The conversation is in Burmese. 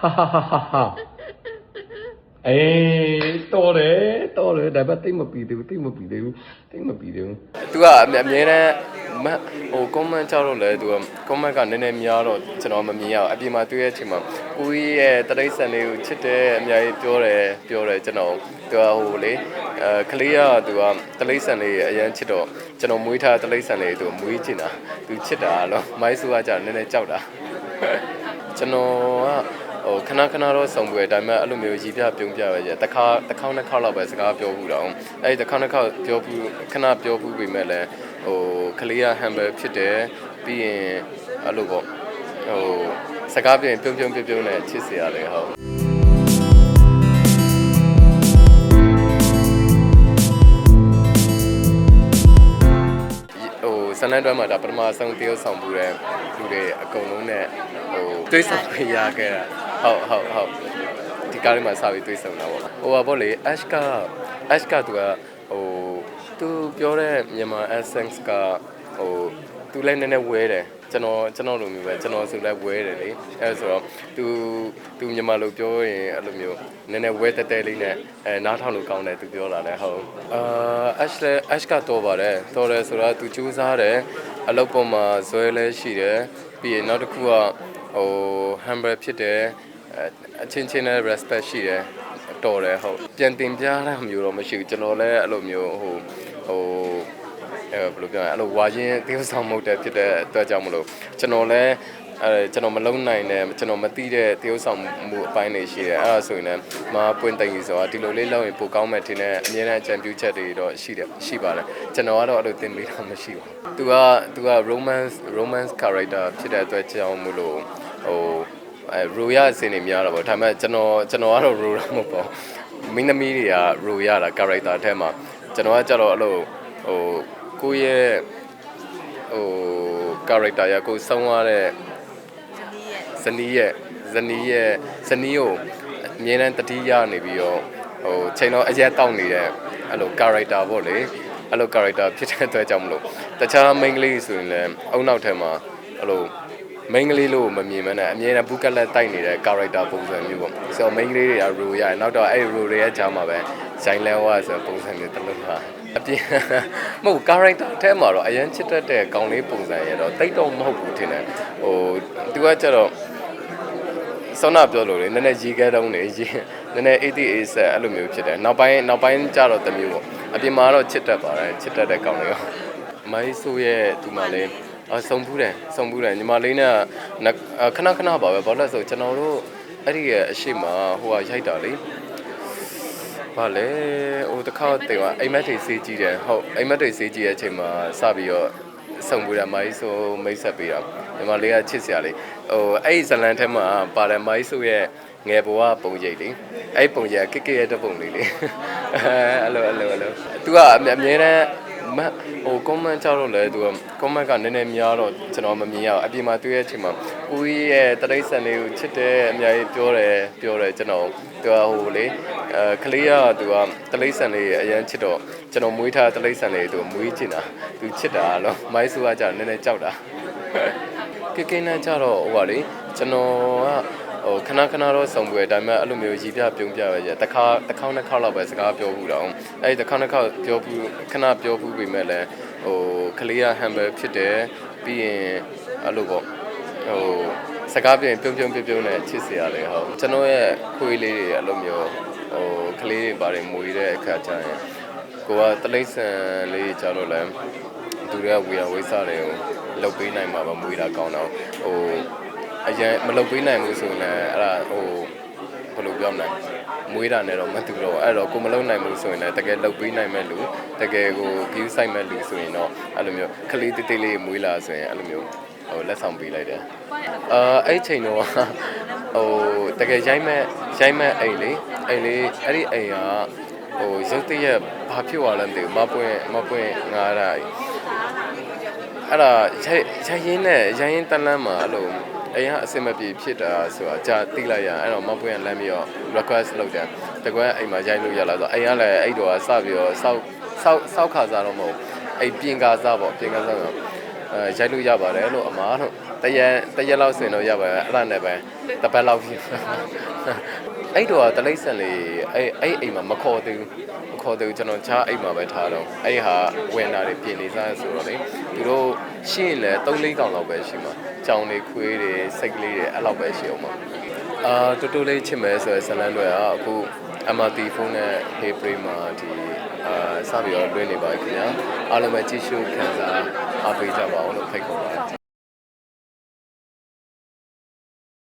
ဟာဟာဟာဟာဟာအေးတော်တယ်တော်တယ်ဒါပေမဲ့တိတ်မပြီးသေးဘူးတိတ်မပြီးသေးဘူးတိတ်မပြီးသေးဘူးသူကအမြဲအမြဲတမ်းမဟို comment ကြောက်တော့လဲသူက comment ကနည်းနည်းများတော့ကျွန်တော်မမြင်ရအောင်အပြင်မှာတွေ့ရတဲ့အချိန်မှာကိုကြီးရဲ့တရိတ်ဆန်လေးကိုချစ်တယ်အများကြီးပြောတယ်ပြောတယ်ကျွန်တော်သူကဟိုလေအဲကလေးကသူကတရိတ်ဆန်လေးအရန်ချစ်တော့ကျွန်တော်မွေးထားတရိတ်ဆန်လေးသူမွေးချင်တာသူချစ်တာလို့မိုင်းဆူကကြာနည်းနည်းကြောက်တာကျွန်တော်က ဟိုခဏခဏတော့စုံပွဲဒါပေမဲ့အဲ့လိုမျိုးရည်ပြပြုံးပြပဲကြတစ်ခါတစ်ခေါက်နှစ်ခေါက်လောက်ပဲစကားပြောဘူးတော့အဲ့ဒီတစ်ခါနှစ်ခေါက်ပြောဘူးခဏပြောဘူးပေမဲ့လည်းဟိုကလေးက humble ဖြစ်တယ်ပြီးရင်အဲ့လိုပေါ့ဟိုစကားပြောရင်ပြုံးပြုံးပြုံးပြုံးနဲ့ချစ်စရာလေဟုတ် ဆန်နန်းတွဲမှာဒါပထမဆုံးတရုပ်ဆောင်မှုတဲ့လူတွေအကုန်လုံးနဲ့ဟိုတွေးဆောင်ခွင့်ရခဲ့တာဟုတ်ဟုတ်ဟုတ်ဒီကားလေးမှာစပြီးတွေးဆောင်တာပေါ့ဟိုပါပေါ့လေ Ash က Ash ကသူကဟိုသူပြောတဲ့မြန်မာ essence ကဟိုသူလည်းနည်းနည်းဝဲတယ် ကျွန်တော်ကျွန်တော်လိုမျိုးပဲကျွန်တော်ဆိုလည်းဝဲတယ်လေအဲဆိုတော့သူသူမြန်မာလိုပြောရင်အဲ့လိုမျိုးနည်းနည်းဝဲတဲတဲလေးနဲ့အဲနားထောင်လို့ကောင်းတယ်သူပြောတာလည်းဟုတ်အာ Ash လည်း Ash ကတော့ပါတယ်တော်တယ်ဆိုတော့သူကြိုးစားတယ်အလုပ်ပေါ်မှာဇွဲလည်းရှိတယ်ပြီးရင်နောက်တစ်ခုကဟို humble ဖြစ်တယ်အဲအချင်းချင်းနဲ့ respect ရှိတယ်တော်တယ်ဟုတ်ပြန်တင်ပြတာမျိုးတော့မရှိဘူးကျွန်တော်လည်းအဲ့လိုမျိုးဟိုဟို အဲဘယ်လိုပြောရလဲအဲ့လိုဝါရင်တေးဆောင်မှုတဲ့ဖြစ်တဲ့အတွက်ကြောင့်မလို့ကျွန်တော်လည်းအဲကျွန်တော်မလုံနိုင်တဲ့ကျွန်တော်မသိတဲ့တေးဆောင်မှုအပိုင်းတွေရှိတယ်အဲ့ဒါဆိုရင်လည်းမပွင့်တိုင်ကြီးဆိုတာဒီလိုလေးလုပ်ရင်ပိုကောင်းမယ်ထင်တဲ့အမြဲတမ်းအကြံပြုချက်တွေတော့ရှိတယ်ရှိပါတယ်ကျွန်တော်ကတော့အဲ့လိုသင်ပေးတာမရှိပါဘူးသူကသူက romance romance character ဖြစ်တဲ့အတွက်ကြောင့်မလို့ဟိုအဲရိုရအစင်းနေများတော့ဗောဒါပေမဲ့ကျွန်တော်ကျွန်တော်ကတော့ရိုတာမဟုတ်ပါဘူးမင်းသမီးတွေကရိုရတာ character အထက်မှာကျွန်တော်ကကြတော့အဲ့လိုဟို ကိုယ့်ရဲ့ဟို character ရကိုယ်ဆုံးသွားတဲ့ဇနီးရဲ့ဇနီးရဲ့ဇနီးကိုအမြဲတမ်းတတိယနေပြီးတော့ဟိုချိန်တော့အရက်တောက်နေတဲ့အဲ့လို character ပေါ့လေအဲ့လို character ဖြစ်တဲ့အတွက်ကြောင့်မလို့တခြား main ကလေးဆိုရင်လည်းအုံနောက်ထဲမှာအဲ့လို main ကလေးလို့မမြင်မနဲ့အမြဲတမ်းဘူးကက်လက်တိုက်နေတဲ့ character ပုံစံမျိုးပေါ့ဆိုတော့ main ကလေးတွေက role ရတယ်နောက်တော့အဲ့ role တွေရဲ့ဂျာမှာပဲ ဇိုင်းလဲဝါဆိုပုံစံမျိုးတစ်လုံးပါအပြင်မဟုတ် character အထဲမှာတော့အရန်ချစ်တတ်တဲ့ကောင်းလေးပုံစံရတော့တိတ်တော့မဟုတ်ဘူးထင်တယ်ဟိုသူကကျတော့ဆောနာပြောလို့လေနည်းနည်းရေခဲတုံးနေရေနည်းနည်း88ဆက်အဲ့လိုမျိုးဖြစ်တယ်နောက်ပိုင်းနောက်ပိုင်းကျတော့တစ်မျိုးပေါ့အပြင်မှာတော့ချစ်တတ်ပါတယ်ချစ်တတ်တဲ့ကောင်းလေးရောမိုင်းဆိုးရဲ့သူမှလည်းအဆုံဘူးတယ်ဆုံဘူးတယ်ညီမလေးနဲ့ခဏခဏပါပဲဘာလို့လဲဆိုကျွန်တော်တို့အဲ့ဒီရဲ့အရှိမဟိုကရိုက်တာလေ ဘာလဲဟိုတစ်ခါတည်းကအိမ်မက်တွေစေးကြည့်တယ်ဟုတ်အိမ်မက်တွေစေးကြည့်တဲ့အချိန်မှာစပြီးတော့ဆုံဘူးတယ်မိုင်းဆိုမိတ်ဆက်ပေးတာညီမလေးကချစ်စရာလေးဟိုအဲ့ဒီဇလန်ထဲမှာပါတယ်မိုင်းဆိုရဲ့ငယ်ဘဝပုံရိပ်လေအဲ့ပုံရိပ်ကကစ်ကစ်ရဲ့တပုံလေးလေအဲ့လိုအဲ့လိုအဲ့လို तू ကအမြဲအမြဲတ မ်းမဟို comment ကြောက်တော့လဲသူက comment ကနည်းနည်းများတော့ကျွန်တော်မမြင်ရအောင်အပြင်မှာတွေ့ရတဲ့အချိန်မှာကိုကြီးရဲ့တရိတ်ဆန်လေးကိုချစ်တယ်အများကြီးပြောတယ်ပြောတယ်ကျွန်တော်သူကဟိုလေအဲကလေးကသူကတရိတ်ဆန်လေးအရန်ချစ်တော့ကျွန်တော်မွေးထားတရိတ်ဆန်လေးသူမွေးချင်တာသူချစ်တာလို့မိုင်းဆူကကြာနည်းနည်းကြောက်တာကကင်းနဲ့ကြတော့ဟိုပါလေကျွန်တော်က ဟိုခဏခဏတော့စုံပွဲဒါပေမဲ့အဲ့လိုမျိုးရည်ပြပြုံးပြပဲကြတစ်ခါတစ်ခေါက်နှစ်ခေါက်လောက်ပဲစကားပြောဘူးတော့အဲ့ဒီတစ်ခါနှစ်ခေါက်ပြောဘူးခဏပြောဘူးပေမဲ့လည်းဟိုကလေးက humble ဖြစ်တယ်ပြီးရင်အဲ့လိုပေါ့ဟိုစကားပြောရင်ပြုံးပြုံးပြုံးပြုံးနဲ့ချစ်စရာလေဟုတ်ကျွန်တော်ရဲ့ခွေးလေးတွေအဲ့လိုမျိုးဟိုကလေးတွေပါတယ်မွေတဲ့အခါကျရင်ကိုကတလိမ့်ဆန်လေးကြတော့လဲသူတွေကဝေယဝိဆတွေကိုလုတ်ပေးနိုင်မှာပါမွေတာကောင်းတော့ဟို အရင်မလုတ်ပေးနိုင်ဘူးဆိုရင်လည်းအဲ့ဒါဟိုဘယ်လိုပြောမလဲမွေးတာနဲ့တော့မတူတော့အဲ့တော့ကိုမလုံနိုင်ဘူးဆိုရင်လည်းတကယ်လုတ်ပေးနိုင်မဲ့လူတကယ်ကို view ဆိုင်မဲ့လူဆိုရင်တော့အဲ့လိုမျိုးခလေးတိတ်တိတ်လေးမွေးလာဆိုရင်အဲ့လိုမျိုးဟိုလက်ဆောင်ပေးလိုက်တယ်အာအဲ့ချိန်တော့ဟိုတကယ်ရိုက်မဲ့ရိုက်မဲ့အိမ်လေအိမ်လေးအဲ့ဒီအိမ်ကဟိုရုပ်တရက်ဘာဖြစ်သွားလဲမသိဘူးမပွင့်မပွင့်ငါရတာအဲ့ဒါရိုက်ရိုက်ရင်းနဲ့ရိုက်ရင်းတန်းလန်းမှာအဲ့လို အိမ်ကအစင်မပြေဖြစ်တာဆိုတာကြာသိလိုက်ရအဲ့တော့မပွင့်လမ်းပြီးတော့ request လုပ်တယ်တကွယ်အိမ်မှာရိုက်လို့ရလာဆိုအိမ်ကလည်းအဲ့တော့စပြီးတော့စောက်စောက်စောက်ခါစားတော့မဟုတ်အိမ်ပြင်ကားစားပေါ့ပြင်ကားစားဆိုအဲရိုက်လို့ရပါတယ်လို့အမားတို့တရက်တရက်လောက်ဆိုရင်တော့ရပါပဲအဲ့ဒါနဲ့ပဲတစ်ပတ်လောက်ဖြစ် အဲ့တော့တလိမ့်ဆန်လေးအဲ့အဲ့အိမ်မှာမခေါ်သေးဘူးမခေါ်သေးဘူးကျွန်တော်ချားအိမ်မှာပဲထားတော့အဲ့ဟာဝင်လာတယ်ပြင်နေစားဆိုတော့လေသူတို့ရှင်းလဲ3လေးကောင်လောက်ပဲရှိမှာကြောင်လေးခွေးတွေစိတ်ကလေးတွေအဲ့လောက်ပဲရှိအောင်ပါအာတူတူလေးချစ်မယ်ဆိုရယ်ဇလန်တွေကအခု MRT ဖုန်းနဲ့ Hey Play မှာဒီအာစပြီးတော့လွှင့်နေပါပြီခင်ဗျာအားလုံးပဲကြည့်ရှုခံစားအားပေးကြပါအောင်လို့ဖိတ်ခေါ်ပါတယ်